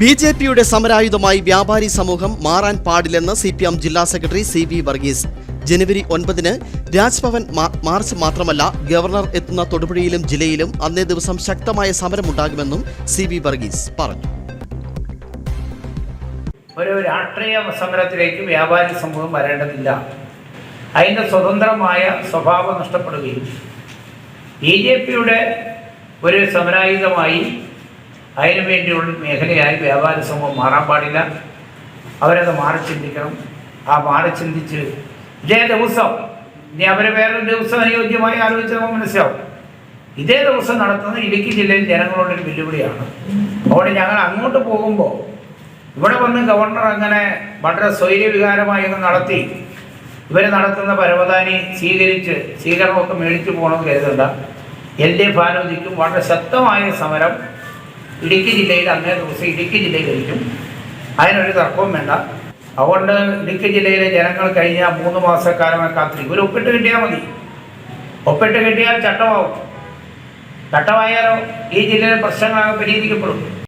B J പിയുടെ സമരായുധമായി വ്യാപാരി സമൂഹം മാറാൻ പാടില്ലെന്ന് സി പി എം ജില്ലാ സെക്രട്ടറി സി വി വർഗീസ്. ജനുവരി ഒൻപതിന് രാജ്ഭവൻ മാർച്ച് മാത്രമല്ല ഗവർണർ എത്തുന്ന തൊടുപുഴയിലും ജില്ലയിലും അന്നേ ദിവസം ശക്തമായ സമരമുണ്ടാകുമെന്നും സി വി വർഗീസ് പറഞ്ഞു. ഒരു രാഷ്ട്രീയ സമരത്തിലേക്ക് വ്യാപാരി സമൂഹം വരേണ്ടതില്ല. അതിന്റെ സ്വതന്ത്രമായ സ്വഭാവം നഷ്ടപ്പെടുകയും ബി ജെ പിയുടെ ഒരു സമരായുധമായി അതിനു വേണ്ടിയുള്ള മേഖലയായി വ്യാപാര സമൂഹം മാറാൻ പാടില്ല. അവരത് മാറി ചിന്തിക്കണം. ആ മാറി ചിന്തിച്ച് ഇതേ ദിവസം ഇനി അവരെ വേറൊരു ദിവസം അനുയോജ്യമായി ആലോചിച്ച് നമുക്ക് മനസ്സിലാവും. ഇതേ ദിവസം നടത്തുന്നത് ഇടുക്കി ജില്ലയിൽ ജനങ്ങളോടൊരു വെല്ലുവിളിയാണ്. അതുകൊണ്ട് ഞങ്ങൾ അങ്ങോട്ട് പോകുമ്പോൾ ഇവിടെ വന്ന് ഗവർണർ അങ്ങനെ വളരെ സ്വൈര്യവികാരമായി ഒന്ന് നടത്തി. ഇവർ നടത്തുന്ന പരവതാനി സ്വീകരിച്ച് സ്വീകരണമൊക്കെ മേടിച്ചു പോകണമെന്ന് കരുതണ്ട. എൽ ഡി എഫ് ആലോചിക്കും. വളരെ ശക്തമായ സമരം. ഇടുക്കി ജില്ലയിൽ അന്നേ ദിവസം ഇടുക്കി ജില്ലയിലായിരിക്കും അതിനൊരു തർക്കവും വേണ്ട. അതുകൊണ്ട് ഇടുക്കി ജില്ലയിലെ ജനങ്ങൾ കഴിഞ്ഞ മൂന്ന് മാസക്കാലമായി കാത്തിരിക്കും. ഒരു ഒപ്പിട്ട് കിട്ടിയാൽ മതി. ഒപ്പിട്ട് കിട്ടിയാൽ ചട്ടമാവും. ചട്ടമായാലോ ഈ ജില്ലയിലെ പ്രശ്നങ്ങളാകെ പരിഹരിക്കപ്പെടും.